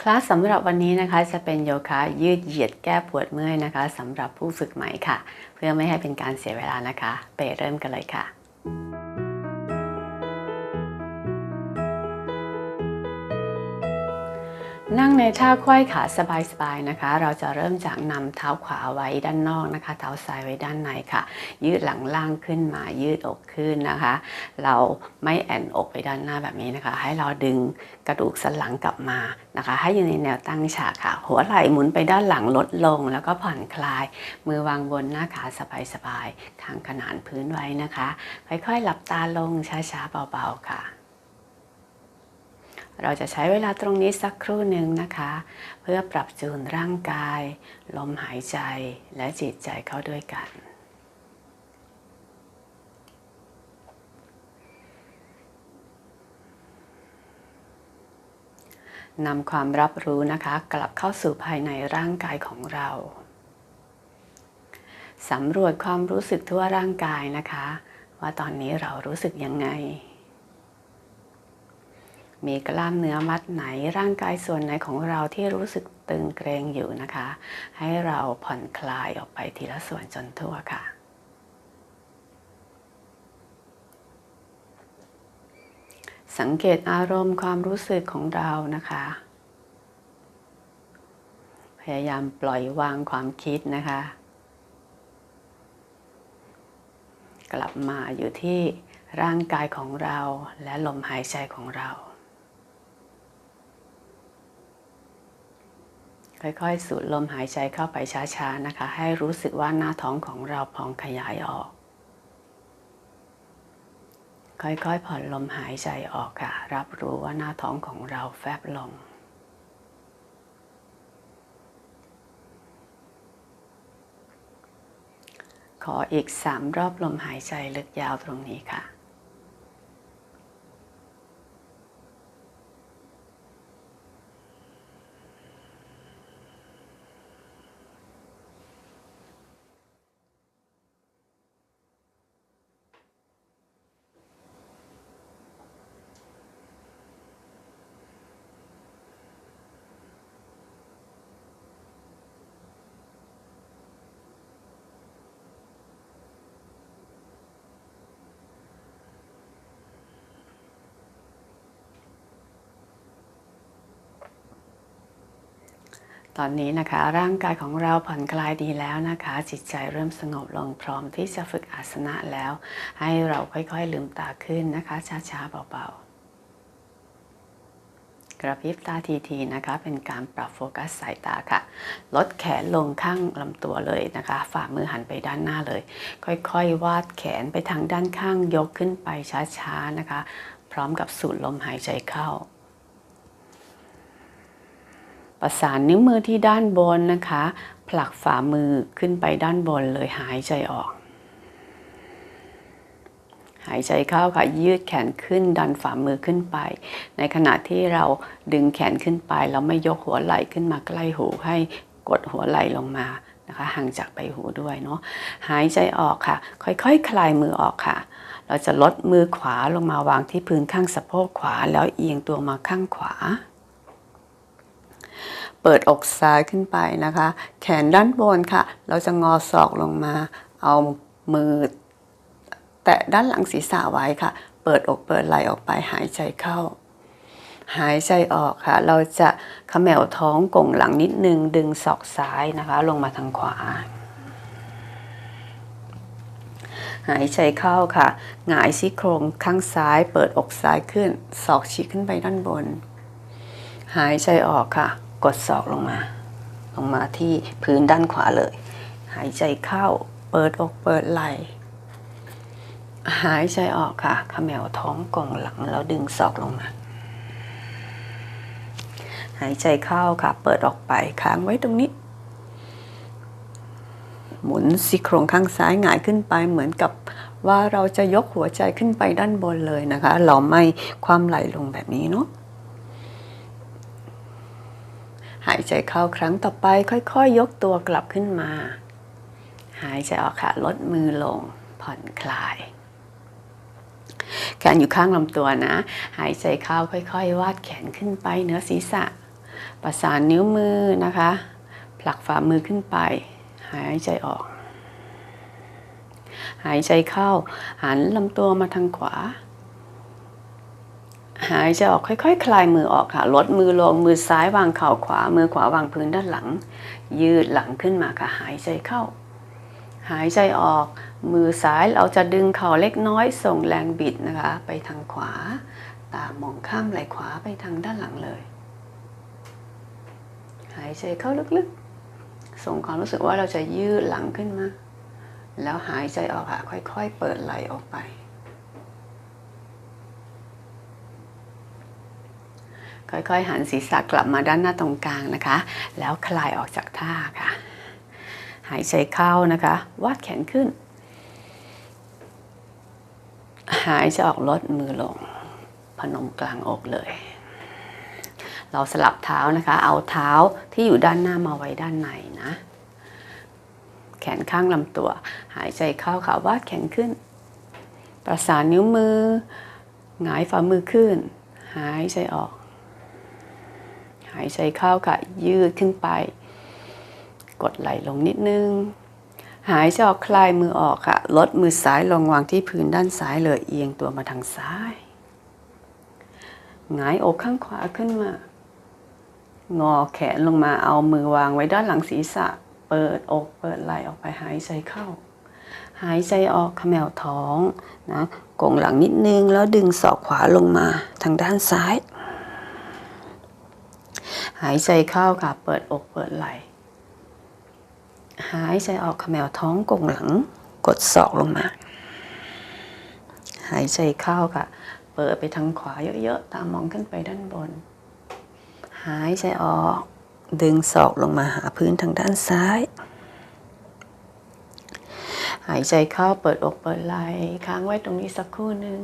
คลาสสำหรับวันนี้นะคะจะเป็นโยคะยืดเหยียดแก้ปวดเมื่อยนะคะสำหรับผู้ฝึกใหม่ค่ะ เพื่อไม่ให้เป็นการเสียเวลานะคะ ไปเริ่มกันเลยค่ะ นั่งในท่าควายขาสบายๆนะคะ เราจะเริ่มจากนำเท้าขวาไว้ด้านนอกนะคะ เท้าซ้ายไว้ด้านในค่ะ ยืดหลังล่างขึ้นมายืดอกขึ้นนะคะ เราไม่แอนอกไปด้านหน้าแบบนี้นะคะ ให้เราดึงกระดูกสันหลังกลับมานะคะ ให้อยู่ในแนวตั้งฉากค่ะ หัวไหล่หมุนไปด้านหลังลดลง แล้วก็ผ่อนคลาย มือวางบนหน้าขาสบายๆคางขนานพื้นไว้นะคะ ค่อยๆหลับตาลงช้าๆเบาๆค่ะ เราจะใช้เวลาตรงนี้สักครู่หนึ่งนะคะ เพื่อปรับจูนร่างกาย ลมหายใจและจิตใจเข้าด้วยกันนำความรับรู้นะคะ กลับเข้าสู่ภายในร่างกายของเราสำรวจความรู้สึกทั่วร่างกายนะคะ ว่าตอนนี้เรารู้สึกยังไง มีกล้ามเนื้อมัดไหนร่างกายส่วนไหนของเราที่รู้สึกตึงเกรงอยู่นะคะ ให้เราผ่อนคลายออกไปทีละส่วนจนทั่วค่ะสังเกตอารมณ์ความรู้สึกของเรานะคะ พยายามปล่อยวางความคิดนะคะ กลับมาอยู่ที่ร่างกายของเราและลมหายใจของเรา ค่อยๆ สูดลมหายใจเข้าไปช้าๆนะคะ ให้รู้สึกว่าหน้าท้องของเราพองขยายออก ค่อยๆ ผ่อนลมหายใจออกค่ะ รับรู้ว่าหน้าท้องของเราแฟบลงขออีกสามรอบลมหายใจลึกยาวตรงนี้ค่ะ ตอนนี้นะคะร่างกายของเราผ่อนคลายดีแล้วนะคะ จิตใจเริ่มสงบลงพร้อมที่จะฝึกอาสนะแล้ว ให้เราค่อยๆลืมตาขึ้นนะคะ ช้าๆเบาๆกระพริบตาทีๆนะคะ เป็นการปรับโฟกัสสายตาค่ะ ลดแขนลงข้างลำตัวเลยนะคะ ฝ่ามือหันไปด้านหน้าเลย ค่อยๆ วาดแขนไปทางด้านข้างยกขึ้นไปช้าๆนะคะ พร้อมกับสูดลมหายใจเข้า ประสานนิ้วมือที่ด้านบนนะคะ ผลักฝ่ามือขึ้นไปด้านบนเลยหายใจออก หายใจเข้าค่ะยืดแขนขึ้นดันฝ่ามือขึ้นไป ในขณะที่เราดึงแขนขึ้นไป เราไม่ยกหัวไหล่ขึ้นมาใกล้หูให้กดหัวไหล่ลงมานะคะห่างจากใบหูด้วยเนาะหายใจออกค่ะ ค่อยๆคคลายมือออกค่ะ เราจะลดมือขวาลงมาวางที่พื้นข้างสะโพกขวา แล้วเอียงตัวมาข้างขวา เปิดอกซ้ายขึ้นไปนะคะ แขนด้านบนค่ะ เราจะงอศอกลงมา เอามือ แตะด้านหลังศีรษะไว้ค่ะ เปิดอกเปิดไหล่ออกไปหายใจเข้า หายใจออกค่ะ เราจะขมวท้องกงหลังนิดนึง ดึงศอกซ้ายนะคะ ลงมาทางขวา หายใจเข้าค่ะ หงายซี่โครงข้างซ้าย เปิดอกซ้ายขึ้น ศอกชี้ขึ้นไปด้านบน หายใจออกค่ะ กดศอกลงมา ลงมาที่พื้นด้านขวาเลย หายใจเข้าเปิดอกเปิดไหล่หายใจออกค่ะขมวท้องกล่องหลังแล้วดึงศอกลงมา หายใจเข้าค่ะ เปิดออกไปค้างไว้ตรงนี้ หมุนซี่โครงข้างซ้ายหงายขึ้นไปเหมือนกับว่าเราจะยกหัวใจขึ้นไปด้านบนเลยนะคะ เราไม่ความไหลลงแบบนี้เนาะ หายใจเข้าครั้งต่อไปค่อยๆยยกตัวกลับขึ้นมา หายใจออกค่ะลดมือลงผ่อนคลายแขนอยู่ข้างลำตัวนะ หายใจเข้าค่อย ๆ วาดแขนขึ้นไปเหนือศีรษะ ประสานนิ้วมือนะคะ ผลักฝ่ามือขึ้นไป หายใจออก หายใจเข้า หันลำตัวมาทางขวา หายใจออกค่อยๆคคลายมือออกค่ะ ลดมือลงมือซ้ายวางเข่าขวา มือขวาวางพื้นด้านหลัง ยืดหลังขึ้นมาค่ะ หายใจเข้า หายใจออก มือซ้ายเราจะดึงเข่าเล็กน้อย ส่งแรงบิดนะคะ ไปทางขวา ตามองข้ามไหล่ขวาไปทางด้านหลังเลย หายใจเข้าลึกๆ ส่งความรู้สึกว่าเราจะยืดหลังขึ้นมา แล้วหายใจออกค่ะ ค่อย ๆ เปิดไหล่ออกไป ค่อยๆ หันศีรษะกลับมาด้านหน้าตรงกลางนะคะ แล้วคลายออกจากท่าค่ะ หายใจเข้านะคะ วาดแขนขึ้น หายใจออกลดมือลง พนมกลางอกเลย เราสลับเท้านะคะ เอาเท้าที่อยู่ด้านหน้ามาไว้ด้านในนะ แขนข้างลำตัว หายใจเข้าค่ะ วาดแขนขึ้น ประสานนิ้วมือ หงายฝ่ามือขึ้น หายใจออก หายใจเข้าค่ะ ยืดขึ้นไป กดไหลลงนิดนึง หายใจออกคลายมือออกค่ะ ลดมือซ้ายลงวางที่พื้นด้านซ้ายเลยเอียงตัวมาทางซ้ายหงายอกข้างขวาขึ้นมา งอแขนลงมาเอามือวางไว้ด้านหลังศีรษะ เปิดอกเปิดไหล่ออกไปหายใจเข้า หายใจออกเขมวท้องนะกงหลังนิดนึงแล้วดึงศอกขวาลงมาทางด้านซ้าย หายใจเข้าค่ะเปิดอกเปิดไหล่หายใจออกเขมวท้องกงหลังกดศอกลงมา หายใจเข้าค่ะ เปิดไปทางขวาเยอะๆ ตามมองขึ้นไปด้านบน หายใจออก ดึงศอกลงมาหาพื้นทางด้านซ้าย หายใจเข้าเปิดอกเปิดไหล่ค้างไว้ตรงนี้สักครู่หนึ่ง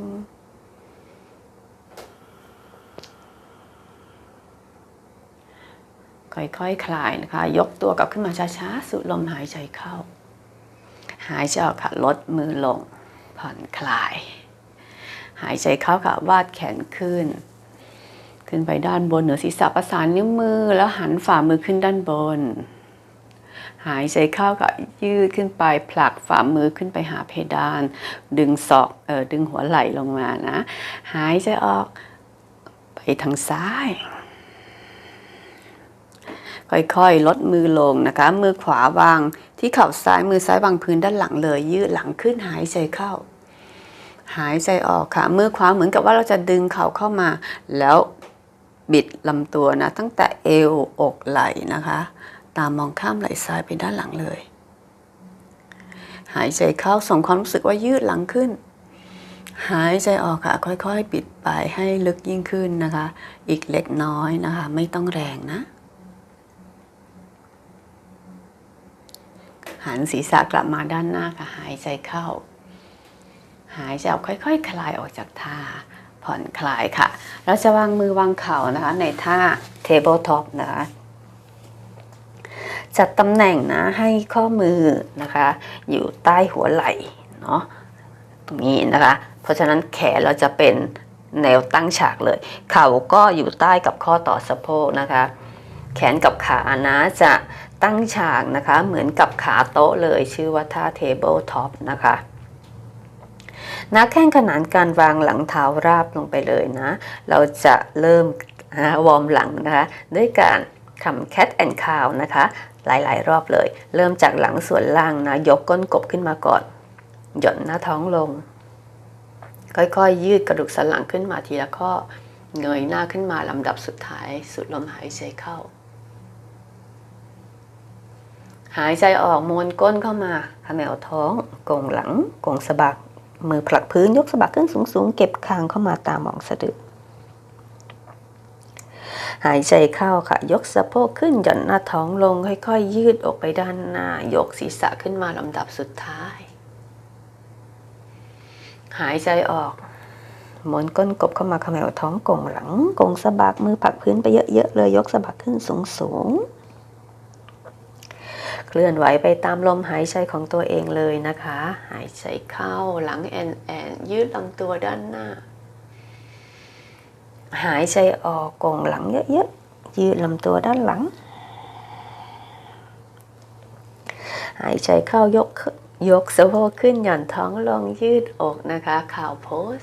ค่อยๆคคลายนะคะ ยกตัวกลับขึ้นมาช้าๆ สูดลมหายใจเข้า หายใจออกค่ะ ลดมือลง ผ่อนคลาย หายใจเข้าค่ะ วาดแขนขึ้น ขึ้นไปด้านบนเหนือศีรษะประสานนิ้วมือ แล้วหันฝ่ามือขึ้นด้านบน หายใจเข้าค่ะ ยืดขึ้นไป ผลักฝ่ามือขึ้นไปหาเพดาน ดึงศอกเออดึงหัวไหล่ลงมานะ หายใจออกไปทางซ้าย ค่อยๆ ลดมือลงนะคะ มือขวาวางที่เข่าซ้ายมือซ้ายวางพื้นด้านหลังเลย ยืดหลังขึ้นหายใจเข้า หายใจออกค่ะ มือขวาเหมือนกับว่าเราจะดึงเข่าเข้ามา แล้วบิดลำตัวนะ ตั้งแต่เอวอกไหล่นะคะ ตามมองข้ามไหล่ซ้ายไปด้านหลังเลย หายใจเข้าส่งความรู้สึกว่ายืดหลังขึ้นหายใจออกค่ะ ค่อยๆ ปิดไปให้ลึกยิ่งขึ้นนะคะ อีกเล็กน้อยนะคะ ไม่ต้องแรงนะ หันศีรษะกลับมาด้านหน้าค่ะหายใจเข้า หายใจออกค่อยๆคคลายออกจากท่า ผ่อนคลายค่ะ เราจะวางมือวางเข่านะคะ ในท่า table top นะคะจัดตำแหน่งนะให้ข้อมือนะคะ อยู่ใต้หัวไหล่เนาะตรงนี้นะคะ เพราะฉะนั้นแขนเราจะเป็นแนวตั้งฉากเลย เข่าก็อยู่ใต้กับข้อต่อสะโพกนะคะ แขนกับขานะจะ ตั้งฉากนะคะ เหมือนกับขาโต๊ะเลยชื่อว่าท่า table top นะคะนักแข้งขนานการวางหลังเท้าราบลงไปเลยนะ เราจะเริ่มวอร์มหลังนะคะ ด้วยการคำ cat and cow นะคะ หลายๆ รอบเลย เริ่มจากหลังส่วนล่างนะ ยกก้นกบขึ้นมาก่อน หย่อนหน้าท้องลง ค่อยๆยืดกระดูกสันหลังขึ้นมาทีละข้อ เงยหน้าขึ้นมาลำดับสุดท้าย สุดลมหายใจเข้า หายใจออกมวนก้นเข้ามาขมวท้องกงหลังกงสะบัก มือผลักพื้นยกสะบักขึ้นสูงๆ เก็บคางเข้ามาตามมองสะดือหายใจเข้าค่ะ ยกสะโพกขึ้นหย่อนหน้าท้องลงค่อยๆ ยืดออกไปด้านหน้า ยกศีรษะขึ้นมาลำดับสุดท้าย หายใจออกหมุนก้นกบเข้ามาเขมวท้องกงหลังกงสะบักมือผลักพื้นไปเยอะๆเลยยกสะบักขึ้นสูงๆ เคลื่อนไหวไปตามลมหายใจของตัวเองเลยนะคะ หายใจเข้าหลังแอนแอนยืดลำตัวด้านหน้า หายใจออกกงหลังเยอะๆยืดลำตัวด้านหลัง หายใจเข้ายกยกสะโพกขึ้นหย่อนท้องลงยืดอกนะคะข่าวโพส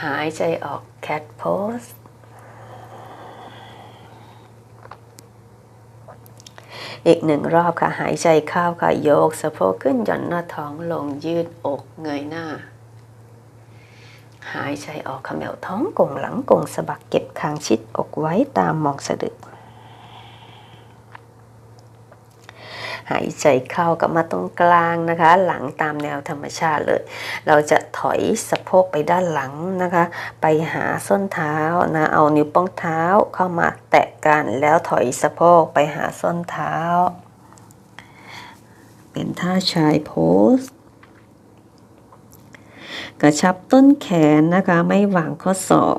หายใจออกแคทโพส อีกหนึ่งรอบค่ะ หายใจเข้าค่ะโยกสะโพกขึ้นหย่อนหน้าท้องลงยืดอกเงยหน้า หายใจออกเขมวท้องกงหลังกงสะบักเก็บคางชิดอกไว้ตามมองสะดึก หายใจเข้ากลับมาตรงกลางนะคะ หลังตามแนวธรรมชาติเลย เราจะถอยสะโพกไปด้านหลังนะคะ ไปหาส้นเท้านะเอานิ้วโป้งเท้าเข้ามาแตะกันแล้วถอยสะโพกไปหาส้นเท้า เป็นท่าชายโพสกระชับต้นแขนนะคะไม่วางข้อศอก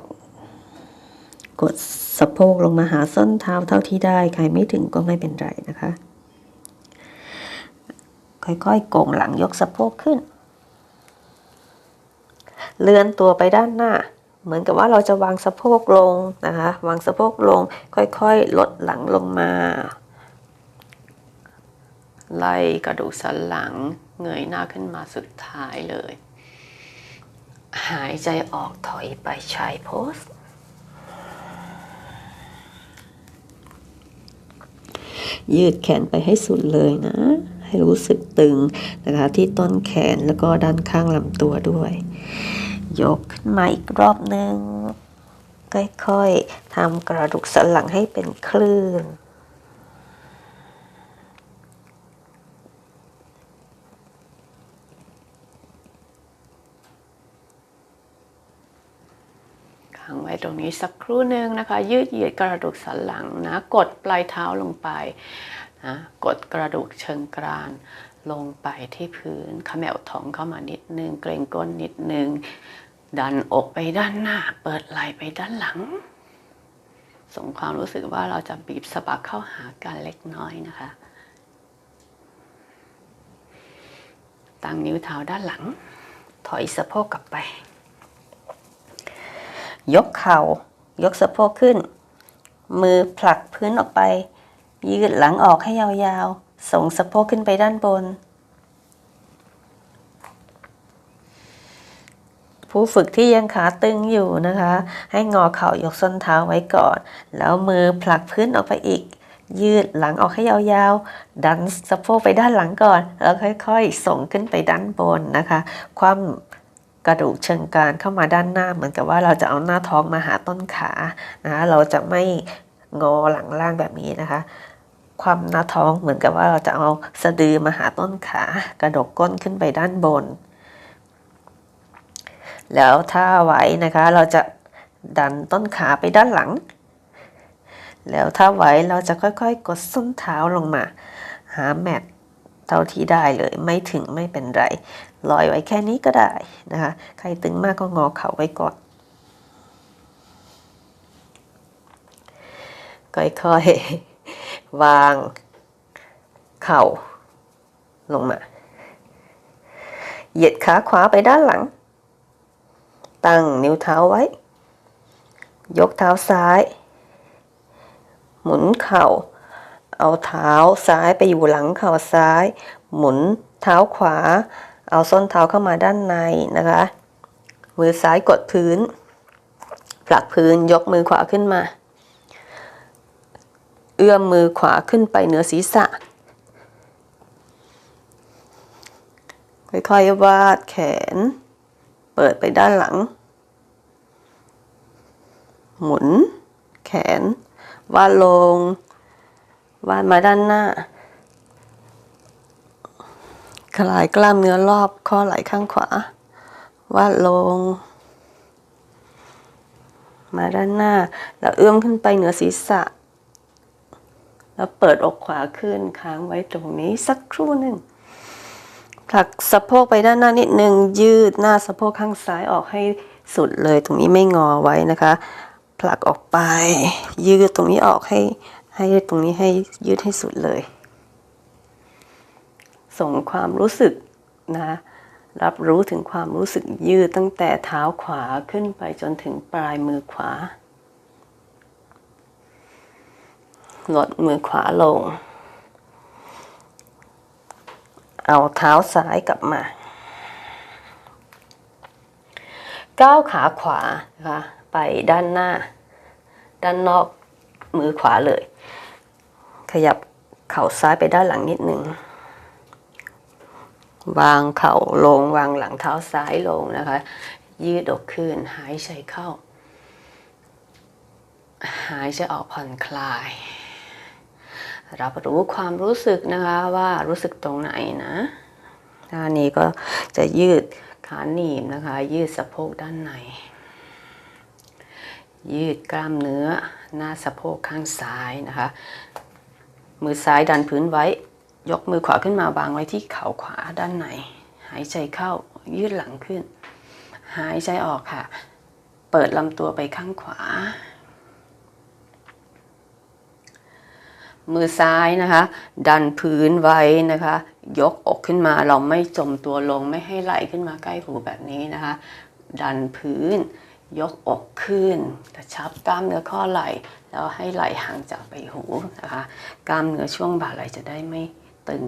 กดสะโพกลงมาหาส้นเท้าเท่าที่ได้ ใครไม่ถึงก็ไม่เป็นไรนะคะ ค่อยๆโก่งหลังยกสะโพกขึ้น เลื่อนตัวไปด้านหน้า เหมือนกับว่าเราจะวางสะโพกลงนะคะ วางสะโพกลง ค่อยๆ ลดหลังลงมา ไล่กระดูกสันหลัง เงยหน้าขึ้นมาสุดท้ายเลย หายใจออกถอยไปชายโพสยืดแขนไปให้สุดเลยนะ ให้รู้สึกตึงนะคะที่ต้นแขนแล้วก็ด้านข้างลำตัวด้วย ยกขึ้นมาอีกรอบหนึ่งค่อยๆทำกระดูกสันหลังให้เป็นคลื่นค้างไว้ตรงนี้สักครู่หนึ่งนะคะ ยืดเหยียดกระดูกสันหลังนะ กดปลายเท้าลงไป นะกดกระดูกเชิงกรานลงไปที่พื้นขมวท้องเข้ามานิดนึง เกรงก้นนิดนึง ดันอกไปด้านหน้า เปิดไหล่ไปด้านหลัง ส่งความรู้สึกว่าเราจะบีบสะบักเข้าหากันเล็กน้อยนะคะ ตั้งนิ้วเท้าด้านหลัง ถอยสะโพกกลับไป ยกเข่ายกสะโพกขึ้น มือผลักพื้นออกไป ยืดหลังออกให้ยาวๆ ส่งสะโพกขึ้นไปด้านบน ผู้ฝึกที่ยังขาตึงอยู่นะคะ ให้งอเข่ายกส้นเท้าไว้ก่อน แล้วมือผลักพื้นออกไปอีก ยืดหลังออกให้ยาวๆ ดันสะโพกไปด้านหลังก่อน แล้วค่อยๆ ส่งขึ้นไปด้านบนนะคะ ความกระดูกเชิงกรานเข้ามาด้านหน้าเหมือนกับว่าเราจะเอาหน้าท้องมาหาต้นขานะคะเราจะไม่งอหลังล่างแบบนี้นะคะ ความหน้าท้องเหมือนกับว่าเราจะเอาสะดือมาหาต้นขากระดกก้นขึ้นไปด้านบน แล้วถ้าไหวนะคะเราจะดันต้นขาไปด้านหลัง แล้วถ้าไหวเราจะค่อยๆ กดส้นเท้าลงมา หาแมทเท่าที่ได้เลยไม่ถึงไม่เป็นไรลอยไว้แค่นี้ก็ได้นะคะใครตึงมากก็งอเข่าไว้ก่อนค่อยๆ วาง เข่า ลงมา เหยียดขาขวาไปด้านหลัง ตั้งนิ้วเท้าไว้ ยกเท้าซ้าย หมุนเข่า เอาเท้าซ้ายไปอยู่หลังเข่าซ้าย หมุนเท้าขวา เอาส้นเท้าเข้ามาด้านในนะคะ มือซ้ายกดพื้นผลักพื้นยกมือขวาขึ้นมา เอื้อมมือขวาขึ้นไปเหนือศีรษะ ค่อยๆวาดแขน เปิดไปด้านหลัง หมุน แขน วาดลง วาดมาด้านหน้า คลายกล้ามเนื้อรอบข้อไหล่ข้างขวา วาดลง มาด้านหน้า แล้วเอื้อมขึ้นไปเหนือศีรษะ แล้วเปิดอกขวาขึ้นค้างไว้ตรงนี้สักครู่หนึ่งผลักสะโพกไปด้านหน้านิดนึงยืดหน้าสะโพกข้างซ้ายออกให้สุดเลย ตรงนี้ไม่งอไว้นะคะ ผลักออกไป ยืดตรงนี้ออกให้ให้ตรงนี้ให้ยืดให้สุดเลย ส่งความรู้สึกนะ รับรู้ถึงความรู้สึกยืดตั้งแต่เท้าขวาขึ้นไปจนถึงปลายมือขวา ลดมือขวาลง เอาเท้าซ้ายกลับมา ก้าวขาขวานะคะไปด้านหน้า ด้านนอกมือขวาเลย ขยับเข่าซ้ายไปด้านหลังนิดหนึ่งวางเข่าลงวางหลังเท้าซ้ายลงนะคะ ยืดอกขึ้นหายใจเข้า หายใจออกผ่อนคลาย รับรู้ความรู้สึกนะคะว่ารู้สึกตรงไหนนะท่านี้ก็จะยืดขาหนีบนะคะ ยืดสะโพกด้านใน ยืดกล้ามเนื้อหน้าสะโพกข้างซ้ายนะคะ มือซ้ายดันพื้นไว้ ยกมือขวาขึ้นมาวางไว้ที่เข่าขวาด้านใน หายใจเข้ายืดหลังขึ้น หายใจออกค่ะ เปิดลำตัวไปข้างขวา มือซ้ายนะคะ ดันพื้นไว้นะคะ ยกอกขึ้นมาเราไม่จมตัวลงไม่ให้ไหลขึ้นมาใกล้หูแบบนี้นะคะ ดันพื้น ยกอกขึ้นกระชับกล้ามเนื้อข้อไหล่แล้วให้ไหล่ห่างจากใบหูนะคะ กล้ามเนื้อช่วงบ่าไหล่จะได้ไม่ตึง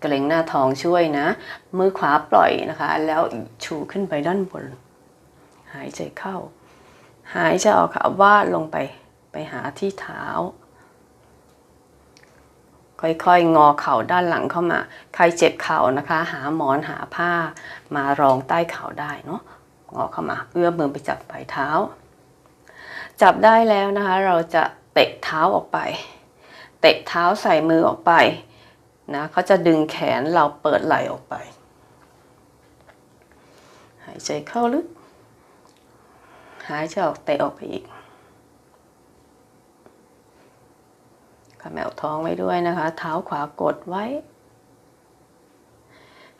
เกร็งหน้าท้องช่วยนะ มือขวาปล่อยนะคะ แล้วชูขึ้นไปด้านบน หายใจเข้า หายใจออกค่ะวาดลงไปไปหาที่เท้า ค่อยๆ งอเข่าด้านหลังเข้ามา ใครเจ็บเข่านะคะ หาหมอนหาผ้ามารองใต้เข่าได้เนาะงอเข้ามาเอื้อมมือไปจับปลายเท้า จับได้แล้วนะคะ เราจะเตะเท้าออกไป เตะเท้าใส่มือออกไปนะเขาจะดึงแขนเราเปิดไหล่ออกไป หายใจเข้าลึก หายใจออกเตะออกไปอีกขมแมวท้องไว้ด้วยนะคะ เท้าขวากดไว้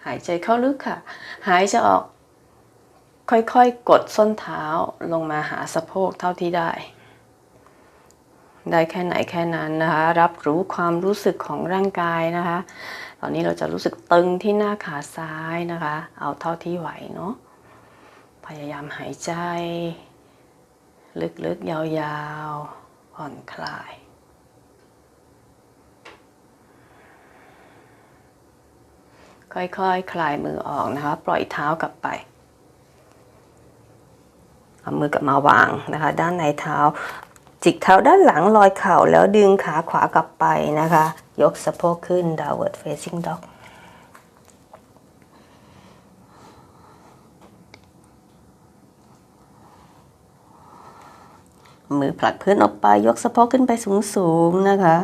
หายใจเข้าลึกค่ะ หายใจออก ค่อยๆ กดส้นเท้าลงมาหาสะโพกเท่าที่ได้ ได้แค่ไหนแค่นั้นนะคะ รับรู้ความรู้สึกของร่างกายนะคะ ตอนนี้เราจะรู้สึกตึงที่หน้าขาซ้ายนะคะ เอาเท่าที่ไหวเนาะพยายามหายใจ ลึกๆ ยาวๆ ผ่อนคลาย ค่อยๆคคลายมือออกนะคะ ปล่อยเท้ากลับไป เอามือกลับมาวางนะคะ ด้านในเท้า จิกเท้าด้านหลังลอยเข่าแล้วดึงขาขวากลับไปนะคะ ยกสะโพกขึ้น downward facing dog มือผลักพื้นออกไปยกสะโพกขึ้นไปสูงๆนะคะ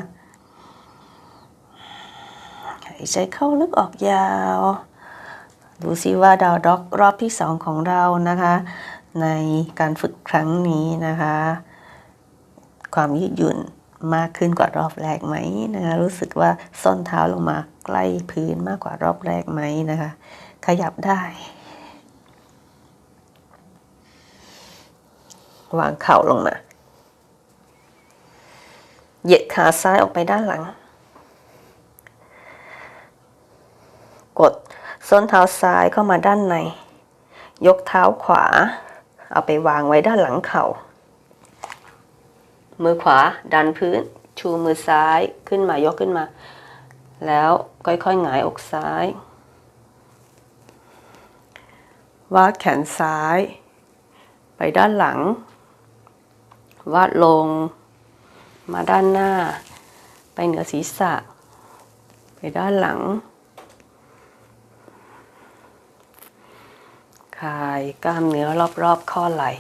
หายใจเข้าลึกออกยาว ดูซิว่าดาวด็อกรอบที่สองของเรานะคะ ในการฝึกครั้งนี้นะคะ ความยืดหยุ่นมากขึ้นกว่ารอบแรกไหมนะคะรู้สึกว่าส้นเท้าลงมาใกล้พื้นมากกว่ารอบแรกไหมนะคะ ขยับได้ วางเข่าลงมา เหยียดขาซ้ายออกไปด้านหลัง กดส้นเท้าซ้ายเข้ามาด้านใน ยกเท้าขวา เอาไปวางไว้ด้านหลังเข่า มือขวาดันพื้น ชูมือซ้ายขึ้นมายกขึ้นมา แล้วค่อยๆหงายอกซ้าย วาดแขนซ้าย ไปด้านหลัง วาดลง มาด้านหน้า ไปเหนือศีรษะ ไปด้านหลัง คลายกล้ามเนื้อรอบๆข้อไหล่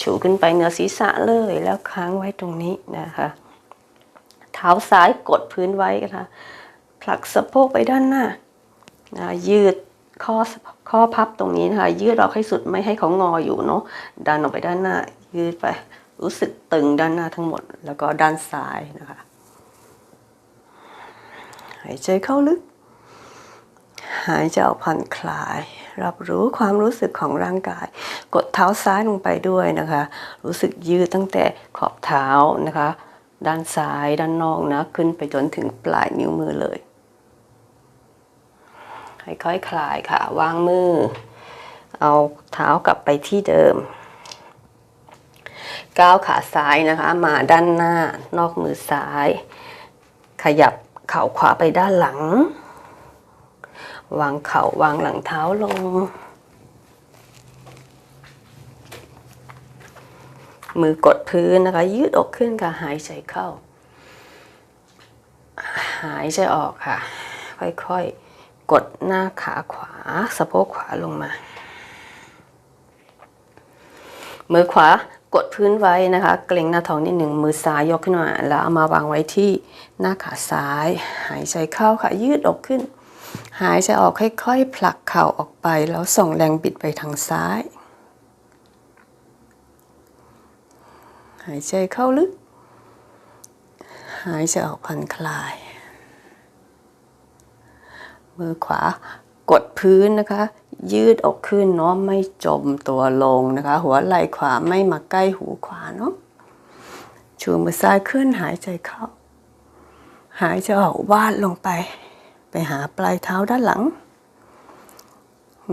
ชูขึ้นไปเหนือศีรษะเลยแล้วค้างไว้ตรงนี้นะคะ เท้าซ้ายกดพื้นไว้นะคะผลักสะโพกไปด้านหน้านะยืด ข้อข้อพับตรงนี้นะคะ ยืดออกให้สุดไม่ให้เขางออยู่เนาะดันออกไปด้านหน้า ยืดไป รู้สึกตึงด้านหน้าทั้งหมด แล้วก็ด้านซ้ายนะคะหายใจเข้าลึก หายใจออกผ่อนคลาย รับรู้ความรู้สึกของร่างกาย กดเท้าซ้ายลงไปด้วยนะคะ รู้สึกยืดตั้งแต่ขอบเท้านะคะ ด้านซ้ายด้านนอกนะ ขึ้นไปจนถึงปลายนิ้วมือเลย ค่อยๆคคลายค่ะ วางมือ เอาเท้ากลับไปที่เดิม ก้าวขาซ้ายนะคะ มาด้านหน้านอกมือซ้าย ขยับเข่าขวาไปด้านหลัง วางเข่าวางหลังเท้าลง มือกดพื้นนะคะ ยืดอกขึ้นค่ะ หายใจเข้า หายใจออกค่ะ ค่อยๆ กดหน้าขาขวา สะโพกขวาลงมา มือขวากดพื้นไว้นะคะ เกร็งหน้าท้องนิดหนึ่งมือซ้ายยกขึ้นมา แล้วเอามาวางไว้ที่หน้าขาซ้าย หายใจเข้าค่ะยืดอกขึ้น หายใจออกค่อยๆผลักเข่าออกไป แล้วส่งแรงบิดไปทางซ้าย หายใจเข้าลึก หายใจออกผ่อนคลาย มือขวากดพื้นนะคะ ยืดอกขึ้นเนาะไม่จมตัวลงนะคะ หัวไหล่ขวาไม่มาใกล้หูขวาเนาะชูมือซ้ายขึ้นหายใจเข้า หายใจออกวาดลงไป ไปหาปลายเท้าด้านหลัง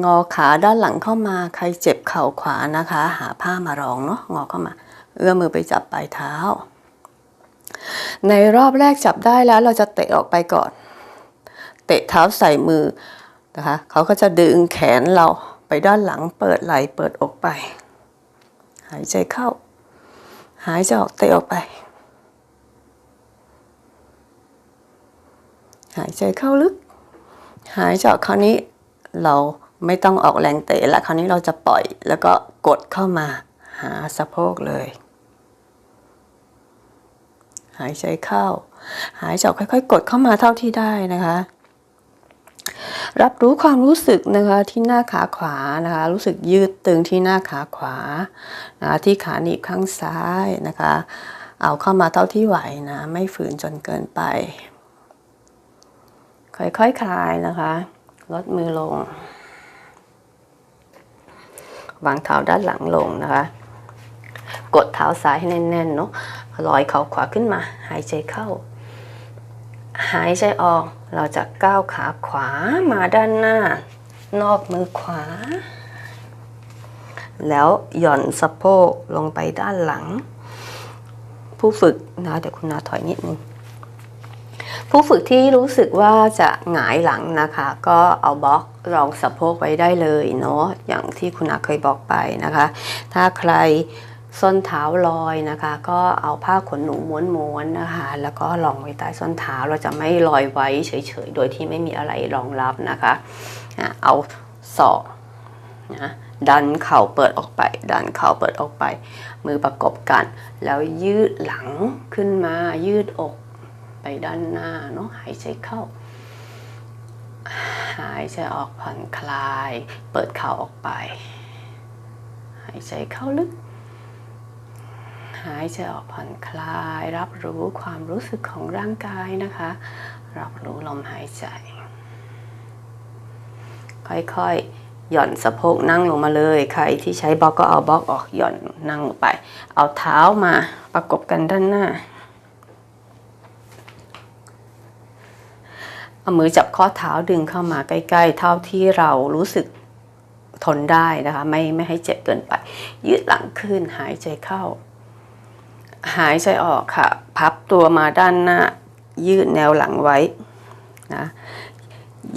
งอขาด้านหลังเข้ามาใครเจ็บเข่าขวานะคะ หาผ้ามารองเนาะงอเข้ามา เอื้อมมือไปจับปลายเท้า ในรอบแรกจับได้แล้วเราจะเตะออกไปก่อน ตะเท้าใส่มือนะคะเขาก็จะดึงแขนเราไปด้านหลังเปิดไหล่เปิดอกไป หายใจเข้า หายใจออกเตะออกไป หายใจเข้าลึก หายใจออกคราวนี้เราไม่ต้องออกแรงเตะละคราวนี้เราจะปล่อยแล้วก็กดเข้ามาหาสะโพกเลย หายใจเข้า หายใจออกค่อยๆ กดเข้ามาเท่าที่ได้นะคะ รับรู้ความรู้สึกนะคะที่หน้าขาขวานะคะรู้สึกยืดตึงที่หน้าขาขวานะคะที่ขาหนีบข้างซ้ายนะคะ เอาเข้ามาเท่าที่ไหวนะไม่ฝืนจนเกินไป ค่อยๆคคลายนะคะลดมือลง วางเท้าด้านหลังลงนะคะ กดเท้าซ้ายให้แน่นๆเนาะลอยเข่าขวาขึ้นมา หายใจเข้า หายใจออกเราจะก้าวขาขวามาด้านหน้า นอกมือขวา แล้วหย่อนสะโพกลงไปด้านหลัง ผู้ฝึกนะเดี๋ยวคุณนาถอยนิดนึงผู้ฝึกที่รู้สึกว่าจะหงายหลังนะคะ ก็เอาบล็อกรองสะโพกไว้ได้เลยเนาะอย่างที่คุณอาเคยบอกไปนะคะ ถ้าใคร ส้นเท้าลอยนะคะ ก็เอาผ้าขนหนูม้วนๆนะคะ แล้วก็รองไว้ใต้ส้นเท้าเราจะไม่ลอยไว้เฉยๆ โดยที่ไม่มีอะไรรองรับนะคะเอาศอกนะดันเข่าเปิดออกไป ดันเข่าเปิดออกไป มือประกบกัน แล้วยืดหลังขึ้นมายืดอกไปด้านหน้าเนาะหายใจเข้า หายใจออกผ่อนคลาย เปิดเข่าออกไป หายใจเข้าลึก หายใจออกผ่อนคลาย รับรู้ความรู้สึกของร่างกายนะคะ รับรู้ลมหายใจ ค่อยๆ หย่อนสะโพกนั่งลงมาเลย ใครที่ใช้บล็อกก็เอาบล็อกออกหย่อนนั่งลงไป เอาเท้ามาประกบกันด้านหน้า เอามือจับข้อเท้าดึงเข้ามาใกล้ๆ เท่าที่เรารู้สึกทนได้นะคะ ไม่ไม่ให้เจ็บเกินไป ยืดหลังขึ้นหายใจเข้า หายใจออกค่ะ พับตัวมาด้านหน้า ยืดแนวหลังไว้นะ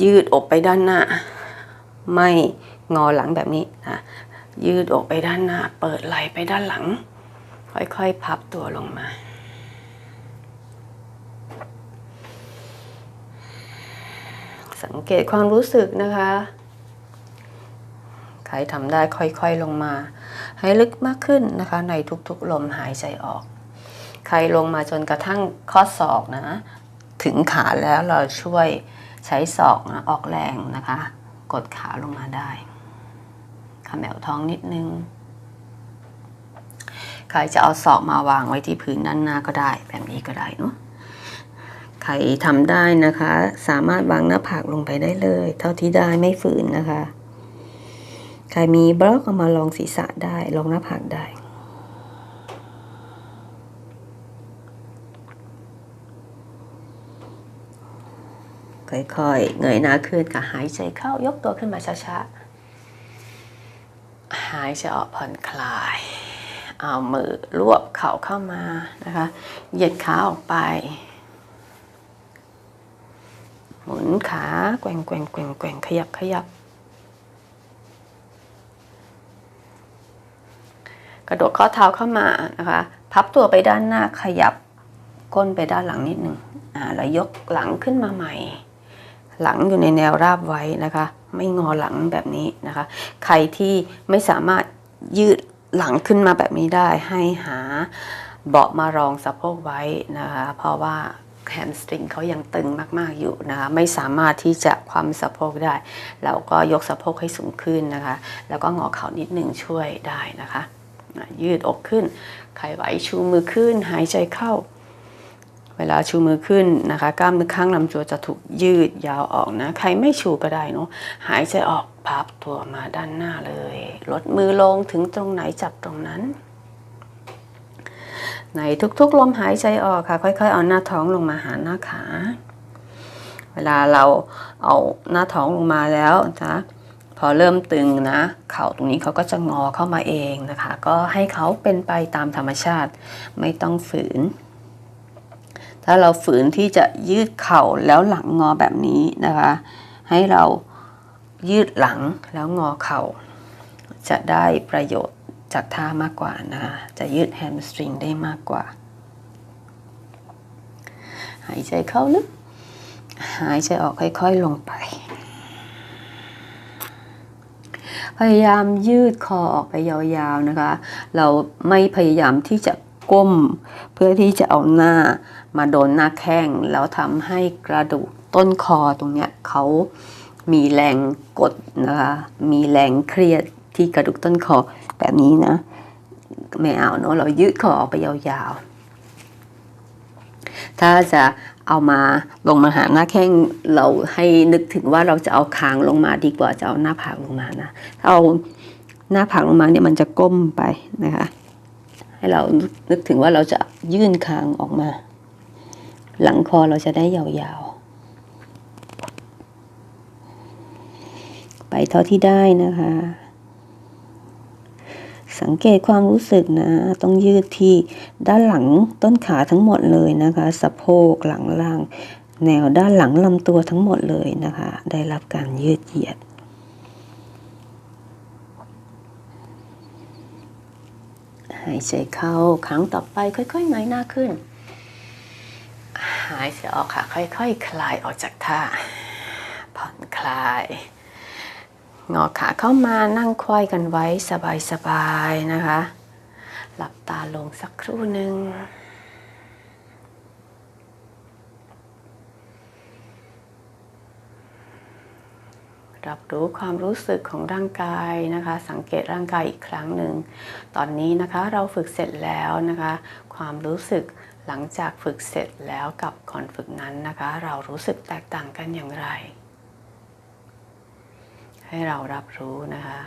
ยืดอกไปด้านหน้า ไม่งอหลังแบบนี้นะยืดอกไปด้านหน้า เปิดไหล่ไปด้านหลัง ค่อยๆ พับตัวลงมาสังเกตความรู้สึกนะคะ ใครทำได้ค่อยๆลงมา ให้ลึกมากขึ้นนะคะ ในทุกๆลมหายใจออก ใครลงมาจนกระทั่งข้อศอกนะ ถึงขาแล้วเราช่วยใช้ศอกนะออกแรงนะคะ กดขาลงมาได้ขมแมวท้องนิดนึง ใครจะเอาศอกมาวางไว้ที่พื้นด้านหน้าก็ได้ แบบนี้ก็ได้เนาะใครทำได้นะคะ สามารถวางหน้าผากลงไปได้เลย เท่าที่ได้ไม่ฝืนนะคะ ใครมีบล็อกเอามาลองศีรษะได้ลองหน้าผากได้ ค่อยๆเงยหน้าขึ้นค่ะหายใจเข้ายกตัวขึ้นมาช้าๆหายใจออกผ่อนคลาย เอามือรวบเข่าเข้ามานะคะเหยียดขาออกไป หมุนขาแกว่งแกว่งแกว่งแกว่งขยับขยับกระโดดข้อเท้าเข้ามานะคะพับตัวไปด้านหน้าขยับก้นไปด้านหลังนิดหนึ่งอ่าแล้วยกหลังขึ้นมาใหม่ หลังอยู่ในแนวราบไว้นะคะ ไม่งอหลังแบบนี้นะคะ ใครที่ไม่สามารถยืดหลังขึ้นมาแบบนี้ได้ให้หาเบาะมารองสะโพกไว้นะคะ เพราะว่าแฮมสตริงเขายังตึงมาก ๆ อยู่นะคะ ไม่สามารถที่จะความสะโพกได้แล้วก็ยกสะโพกให้สูงขึ้นนะคะ แล้วก็งอเข่านิดหนึ่งช่วยได้นะคะอะยืดอกขึ้นใครไหวชูมือขึ้นหายใจเข้า เวลาชูมือขึ้นนะคะ กล้ามเนื้อข้างลำตัวจะถูกยืดยาวออกนะ ใครไม่ชูก็ได้เนาะหายใจออกพับตัวมาด้านหน้าเลย ลดมือลงถึงตรงไหนจับตรงนั้น ในทุกๆลมหายใจออกค่ะ ค่อยๆ เอาหน้าท้องลงมาหาหน้าขา เวลาเราเอาหน้าท้องลงมาแล้วนะพอเริ่มตึงนะ เข่าตรงนี้เขาก็จะงอเข้ามาเองนะคะ ก็ให้เขาเป็นไปตามธรรมชาติไม่ต้องฝืน ถ้าเราฝืนที่จะยืดเข่าแล้วหลังงอแบบนี้นะคะ ให้เรายืดหลังแล้วงอเข่า จะได้ประโยชน์จากท่ามากกว่านะคะจะยืดแฮมสตริงได้มากกว่า หายใจเข้าลึกหายใจออกค่อยๆลงไป พยายามยืดคอออกไปยาวๆนะคะ เราไม่พยายามที่จะก้มเพื่อที่จะเอาหน้า มาโดนหน้าแข้งแล้วทำให้กระดูกต้นคอตรงเนี้ยเขามีแรงกดนะคะมีแรงเครียดที่กระดูกต้นคอแบบนี้นะไม่เอาเนอะเรายืดคอออกไปยาวๆ ถ้าจะเอามาลงมาหาหน้าแข้งเราให้นึกถึงว่าเราจะเอาคางลงมาดีกว่าจะเอาหน้าผากลงมานะถ้าเอาหน้าผากลงมาเนี่ยมันจะก้มไปนะคะ ให้เรานึกถึงว่าเราจะยื่นคางออกมา หลังคอเราจะได้ยาวๆ ไปเท่าที่ได้นะคะ สังเกตความรู้สึกนะ ต้องยืดที่ด้านหลังต้นขาทั้งหมดเลยนะคะ สะโพกหลังล่าง แนวด้านหลังลำตัวทั้งหมดเลยนะคะ ได้รับการยืดเหยียดหายใจเข้าครั้งต่อไปค่อยๆเงยหน้าขึ้น หายใจออกค่ะ ค่อยๆคคลายออกจากท่า ผ่อนคลายงอขาเข้ามานั่งควายกันไว้สบายๆนะคะ หลับตาลงสักครู่หนึ่งรับรู้ความรู้สึกของร่างกายนะคะ สังเกตร่างกายอีกครั้งหนึ่ง ตอนนี้นะคะเราฝึกเสร็จแล้วนะคะ ความรู้สึก หลังจากฝึกเสร็จแล้วกับก่อนฝึกนั้นนะคะ เรารู้สึกแตกต่างกันอย่างไร ให้เรารับรู้นะคะ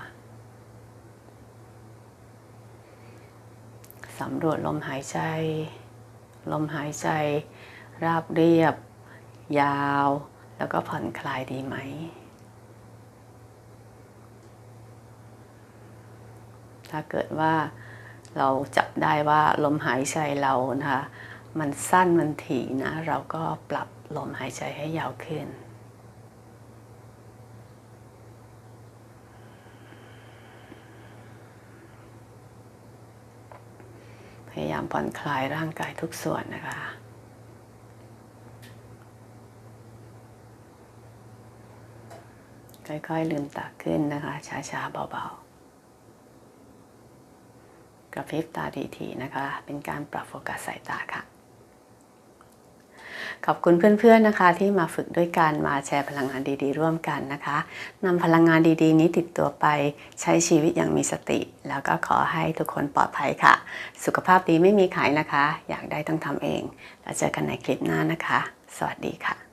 สำรวจลมหายใจ ลมหายใจ ราบเรียบ ยาว แล้วก็ผ่อนคลายดีไหม ถ้าเกิดว่าเราจับได้ว่าลมหายใจเรานะคะ มันสั้นมันถี่นะ เราก็ปรับลมหายใจให้ยาวขึ้น พยายามผ่อนคลายร่างกายทุกส่วนนะคะค่อยๆลืมตาขึ้นนะคะ ช้าๆเบาๆ กระพริบตาดีๆนะคะ เป็นการปรับโฟกัสสายตาค่ะ ขอบคุณเพื่อนๆนะคะ ที่มาฝึกด้วยกันมาแชร์พลังงานดีๆ ร่วมกันนะคะนำพลังงานดีๆ นี้ติดตัวไปใช้ชีวิตอย่างมีสติ แล้วก็ขอให้ทุกคนปลอดภัยค่ะ สุขภาพดีไม่มีขายนะคะ อยากได้ต้องทำเอง แล้วเจอกันในคลิปหน้านะคะ สวัสดีค่ะ